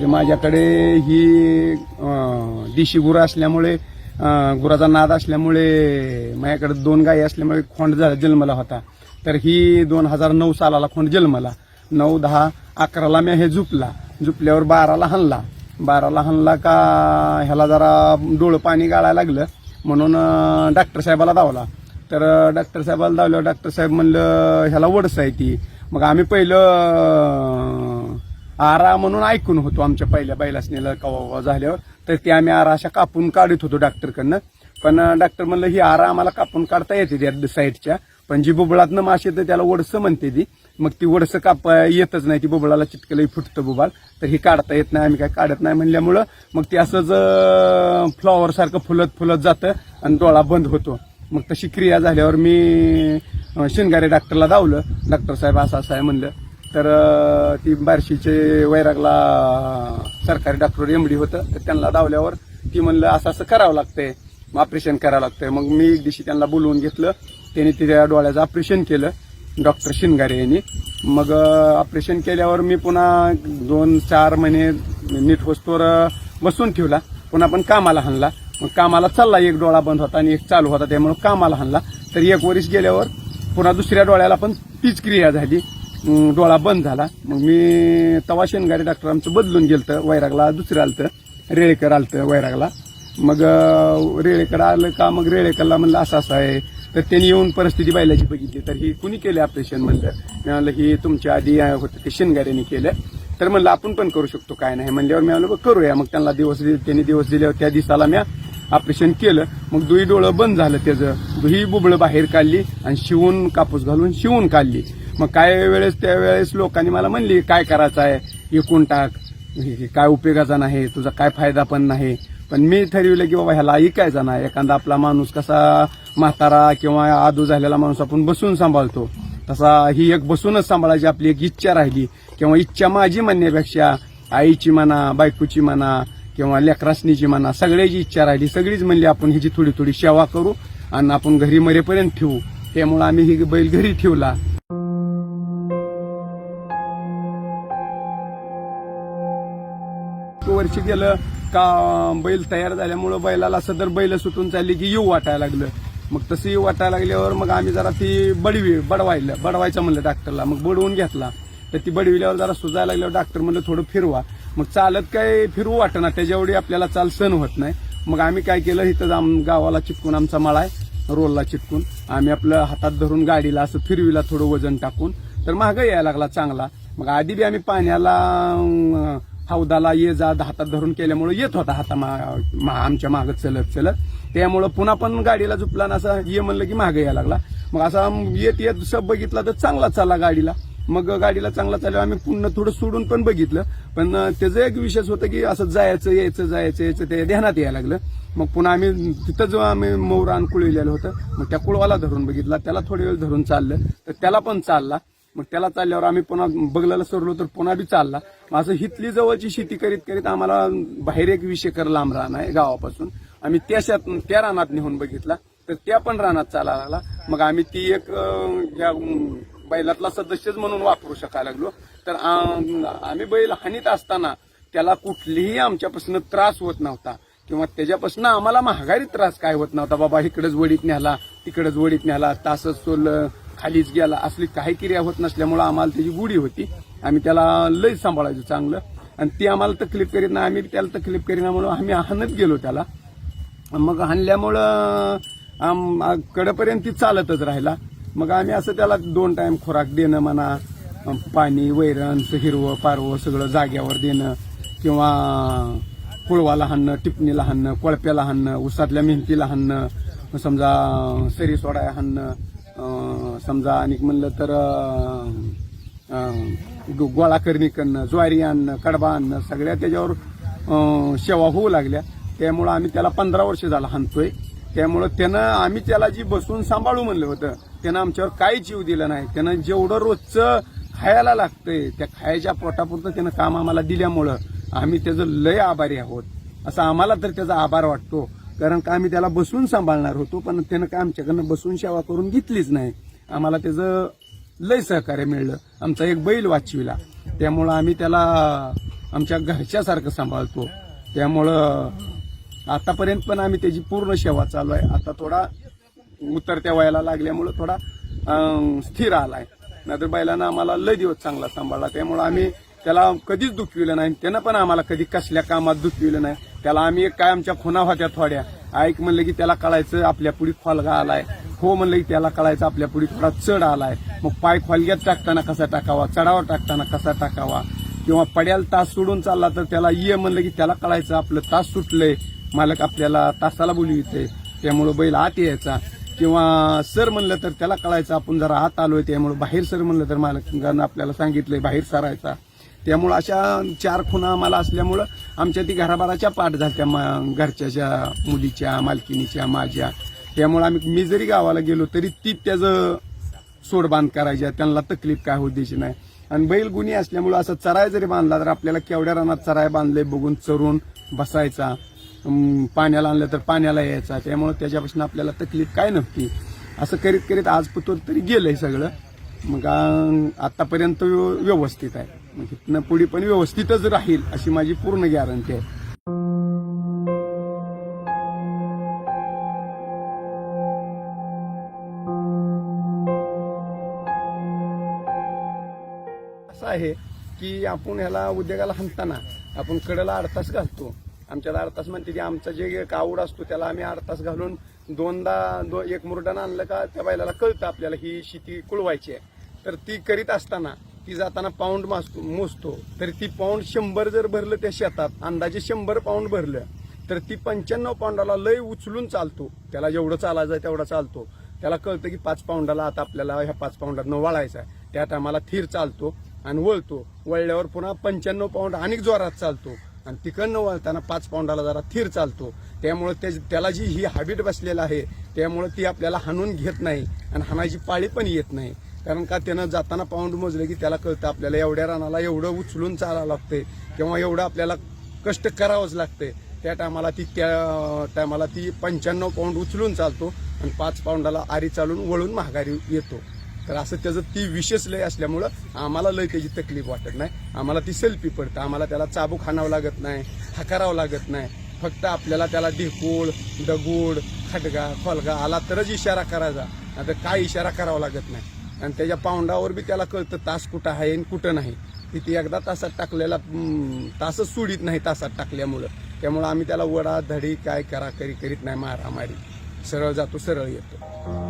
तर माझ्याकडे ही देशी गुरं असल्यामुळे गुराचा नाद असल्यामुळे माझ्याकडे दोन गायी असल्यामुळे खोंड जन्मला होता. तर ही दोन हजार नऊ सालाला खोंड जन्मला. नऊ दहा अकराला मी हे झुपला. झुपल्यावर बाराला हाणला. बाराला हाणला का ह्याला जरा डोळं पाणी गाळायला लागलं. म्हणून डॉक्टर साहेबाला धावला. तर डॉक्टर साहेबाला धावल्यावर डॉक्टर साहेब म्हणलं ह्याला वडस आहे ती. मग आम्ही पहिलं आरा म्हणून ऐकून होतो आमच्या पहिल्या बैलासनीला कवा झाल्यावर. तर ते आम्ही आरा अशा कापून काढत होतो डॉक्टरकडनं. पण डॉक्टर म्हणलं ही आरा आम्हाला कापून काढता येते त्या साईडच्या. पण जी बुबळातनं मासे येतं त्याला वडसं म्हणते ती. मग ती वडसं काप येतच नाही. ती बुबळाला चिटकलंही फुटतं बुबाळ तर ही काढता येत नाही. आम्ही काय काढत नाही म्हणल्यामुळं मग ती असंच फ्लॉवर सारखं फुलत फुलत जातं आणि डोळा बंद होतो. मग तशी क्रिया झाल्यावर मी अं, शिनगारे डॉक्टरला धावलं. डॉक्टर साहेब असं असं आहे म्हणलं. तर ती बार्शीचे वैरागला सरकारी डॉक्टर एमडी होतं. तर त्यांना धावल्यावर ती म्हणलं असं असं करावं लागतंय. ऑपरेशन करावं लागतंय. मग मी एक दिवशी त्यांना बोलवून घेतलं. त्यांनी तिच्या डोळ्याचं ऑपरेशन केलं. डॉक्टर शिनगारे यांनी. मग ऑपरेशन केल्यावर मी पुन्हा दोन चार महिने नीट वस्तूवर बसून ठेवला. पुन्हा पण कामाला हाणला. मग कामाला चालला. एक डोळा बंद होता आणि एक चालू होता. त्यामुळे कामाला हाणला. तर एक वर्ष गेल्यावर पुन्हा दुसऱ्या डोळ्याला पण तीच क्रिया झाली. डोळा बंद झाला. मग मी तवा शेनगारी डॉक्टर आमचं बदलून गेलतं वैरागला दुसरं आलतं रेळेकर आलतं वैरागला. मग रेळेकर आलं का मग रेळेकरला म्हणलं असं असं आहे. तर त्यांनी येऊन परिस्थिती बायलाची बघितली. तर ही कुणी केलं ऑपरेशन म्हणलं? मी म्हणलं ही तुमच्या आधी होतं ते शिनगाऱ्यांनी केलं. तर म्हणलं आपण पण करू शकतो काय नाही. म्हणल्यावर मी म्हणलं करूया. मग त्यांना दिवस दिले त्यांनी दिवस दिल्यावर त्या दिवसाला मी ऑपरेशन केलं. मग दुही डोळं बंद झालं त्याचं. दुही बुबळं बाहेर काढली आणि शिवून कापूस घालून शिवून काढली. मग काय वेळेस त्यावेळेस लोकांनी मला म्हणली काय करायचं आहे? एकूण टाक. हे- काय उपयोगाचा नाही तुझा काय फायदा पण नाही. पण मी ठरविलं की बाबा ह्याला ऐकायचा नाही. एखादा आपला माणूस कसा म्हातारा किंवा आदू झालेला माणूस आपण बसून सांभाळतो. तसा ही एक बसूनच सांभाळायची आपली एक इच्छा राहिली. किंवा इच्छा माझी म्हणण्यापेक्षा आईची म्हणा बायकोची म्हणा किंवा लेकरासनीची म्हणा सगळ्याची इच्छा राहिली. सगळीच म्हणली आपण ह्याची थोडी थोडी सेवा करू आणि आपण घरी मरेपर्यंत ठेवू. त्यामुळे आम्ही ही बैल घरी ठेवला. वर्षी गेलं का बैल तयार झाल्यामुळं बैलाला सदर बैल सुटून चालली की येऊ वाटायला लागलं. मग तसं येऊ वाटायला लागल्यावर मग आम्ही जरा ती बडवी बडवायला बडवायचं म्हणलं डॉक्टरला मग बडवून घेतला. तर ती बडविल्यावर जरा सुजायला लागल्यावर डॉक्टर म्हणलं थोडं फिरवा. मग चालत काय फिरवू वाटना त्याच्यावेळी आपल्याला चाल सण होत नाही. मग आम्ही काय केलं इथं आम गावाला चिटकून आमचा मळा आहे रोलला चिटकून आम्ही आपलं हातात धरून गाडीला असं फिरविला थोडं वजन टाकून. तर महाग यायला लागला चांगला. मग आधी बी आम्ही पाण्याला हौदाला ये जा हातात धरून केल्यामुळे येत होता हाता मा- मा- आमच्या मागं चलत चलत. त्यामुळं पुन्हा पण गाडीला झुपला ना असं ये म्हणलं की मागे यायला लागला. मग असा येत येत सब बघितला तर चांगला चालला गाडीला. मग गाडीला चांगला चालल्यावर आम्ही पुन्हा थोडं सोडून पण बघितलं. पण त्याचं एक विशेष होतं की असं जायचं यायचं जायचं यायचं ते ध्यानात यायला लागलं. मग पुन्हा आम्ही तिथं जो आम्ही मौरान कुळविलेलं होतं मग त्या कुळवाला धरून बघितला. त्याला थोडे वेळ धरून चाललं. तर त्याला पण चालला. मग त्याला चालल्यावर आम्ही पुन्हा बगलाला सरलो तर पुन्हा बी चालला. मग असं हितली जवळची शेती करीत करीत आम्हाला बाहेर एक विषेकर लांब रान आहे गावापासून. आम्ही त्या शेत त्या रानात नेऊन बघितला. तर त्या पण रानात चालायला लागला. मग आम्ही ती एक या बैलातला सदस्यच म्हणून वापरू शकायला लागलो. तर आम्ही बैल हानीत असताना त्याला कुठलीही आमच्यापासून त्रास होत नव्हता. किंवा त्याच्यापासून आम्हाला महागारी त्रास काय होत नव्हता. बाबा इकडेच वडीत न्याला तिकडेच वडीत न्याला तासच सोल खालीच गेला असली काही क्रिया होत नसल्यामुळं आम्हाला त्याची गुढी होती. आम्ही त्याला लय सांभाळायचो चांगलं. आणि ती आम्हाला तकलीफ करीत ना आम्ही त्याला तकलीफ करीनामुळं आम्ही हाणत गेलो त्याला. मग हाणल्यामुळं आम कडेपर्यंत ती चालतच राहिला. मग आम्ही असं त्याला दोन टाइम खोराक देणं म्हणा पाणी वैरण हिरवं पारवं सगळं जाग्यावर देणं किंवा कुळवाला हाणणं टिपणीला हाणणं कोळप्याला हाणणं उसातल्या मेहनतीला हाणणं समजा सरी सोडाय हाणणं समजा आणि म्हणलं तर गो- गोळा करणी करणं ज्वारी आणणं कडबा आणणं सगळ्या त्याच्यावर सेवा होऊ लागल्या. त्यामुळं आम्ही त्याला पंधरा वर्ष झाला हाणतोय. त्यामुळं त्यानं आम्ही त्याला जी बसून सांभाळू म्हणलं होतं त्यानं आमच्यावर काही जीव दिला नाही. त्यानं जेवढं रोजचं खायला लागतंय त्या खायच्या पोटापुरतं त्यानं काम आम्हाला दिल्यामुळं आम्ही त्याचं लय आभारी आहोत. असं आम्हाला तर त्याचा आभार वाटतो. कारण का आम्ही त्याला बसून सांभाळणार होतो पण त्यानं काय आमच्याकडनं बसून सेवा करून घेतलीच नाही. आम्हाला त्याचं लय सहकार्य मिळलं. आमचा एक बैल वाचविला. त्यामुळं आम्ही त्याला आमच्या घरच्यासारखं सांभाळतो. त्यामुळं आतापर्यंत पण आम्ही त्याची पूर्ण सेवा चालू आहे. आता थोडा उतरत्या वयाला लागल्यामुळं थोडा स्थिर स्थिर आलाय. नाहीतर बैलानं आम्हाला लय दिवस चांगला सांभाळला. त्यामुळं आम्ही त्याला कधीच दुखविलं नाही. त्यानं पण आम्हाला कधी कसल्या कामात दुखविलं नाही. त्याला आम्ही एक काय आमच्या खुना होत्या थोड्या. ऐक म्हणलं की त्याला कळायचं आपल्या पुढे खोलगा आलाय. हो म्हणलं की त्याला कळायचं आपल्या पुढे थोडा चढ आलाय. मग पाय खोलग्यात टाकताना कसा टाकावा? चढावर टाकताना कसा टाकावा? किंवा पड्याला तास सोडून चालला तर त्याला ये म्हणलं की त्याला कळायचं आपलं तास सुटलंय. मालक आपल्याला तासाला बोलविते त्यामुळं बैल आत यायचा. किंवा सर म्हणलं तर त्याला कळायचं आपण जरा आत आलोय. त्यामुळे बाहेर सर म्हणलं तर मालकांना आपल्याला सांगितलंय बाहेर सरायचा. त्यामुळं अशा चार खुणा आम्हाला असल्यामुळं आमच्या ती घराबाराच्या पाठ झाल्या मा- घरच्याच्या मुलीच्या मालकिनीच्या माझ्या. त्यामुळे आम्ही मी जरी गावाला गेलो तरी ती त्याचं सोडबांध करायची त्यांना तकलीफ काय होत द्यायची नाही. आणि बैल गुन्हे असल्यामुळं असं चराय जरी बांधला तर आपल्याला केवढ्या रानात चराय बांधले बघून चरून बसायचा. पाण्याला आणलं तर पाण्याला यायचा. त्यामुळं त्याच्यापासून आपल्याला तकलीफ काय नव्हती असं करीत करीत आज पुतूर तरी गेलंय सगळं. मग आतापर्यंत व्यव- व्यवस्थित आहे. मग इथनं पुढे पण व्यवस्थितच राहील अशी माझी पूर्ण गॅरंटी आहे. आहे की आपण ह्याला उद्योगाला हाणताना आपण कडेला अडतास घालतो. आमच्याला अडतास म्हणते की आमचा जे कावड असतो त्याला आम्ही अडतास घालून दोनदा दो एक मुरडान आणलं का त्या बैलाला कळतं आपल्याला ही शेती कुळवायची आहे. तर ती करीत असताना ती जाताना पाऊंड मासतो मोजतो. तर ती पाऊंड शंभर जर भरलं त्या शेतात अंदाजे शंभर पाऊंड भरलं तर ती पंच्याण्णव पाऊंडाला लय उचलून चालतो. त्याला जेवढं चालायचं आहे तेवढा चालतो. त्याला कळतं की पाच पाऊंडाला आता आपल्याला ह्या पाच पाऊंडातनं वाळायचं आहे. त्या टायमाला थीर चालतो. आणि वळतो. वळल्यावर पुन्हा पंच्याण्णव पाऊंड आणि जोरात चालतो. आणि तिकडनं वळताना पाच पाऊंडाला जरा थीर चालतो. त्यामुळे त्या- त्याला जी ही हॅबिट बसलेला आहे त्यामुळे ती आपल्याला हाणून घेत नाही आणि हाणायची पाळी पण येत नाही. कारण का त्यानं जाताना पाऊंड मोजलं की त्याला कळतं आपल्याला एवढ्या रानाला एवढं उचलून चालावं लागते किंवा एवढं आपल्याला कष्ट करावंच लागते त्या टायमाला ती त्या टायमाला ती पंच्याण्णव पाऊंड उचलून चालतो आणि पाच पाऊंडाला आरी चालून वळून महागारी येतो. तर असं त्याचं ती विशेष लय असल्यामुळं आम्हाला लय त्याची तकलीफ वाटत नाही. आम्हाला ती सेल्फी पडतं. आम्हाला त्याला चाबूक हाणावं लागत नाही हकारावं लागत नाही. फक्त आपल्याला त्याला ढेकूळ दगूड खटगा खोलगा आला तरच इशारा करायचा. आता काय इशारा करावा लागत नाही. आणि त्याच्या पाऊंडावर बी त्याला कळतं तास कुठं आहे आणि कुठं नाही. तिथे एकदा तासात टाकलेला तासच सुडीत नाही तासात टाकल्यामुळं. त्यामुळं आम्ही त्याला वडा धडी काय करा करी करीत नाही मारामारी. सरळ जातो सरळ येतो.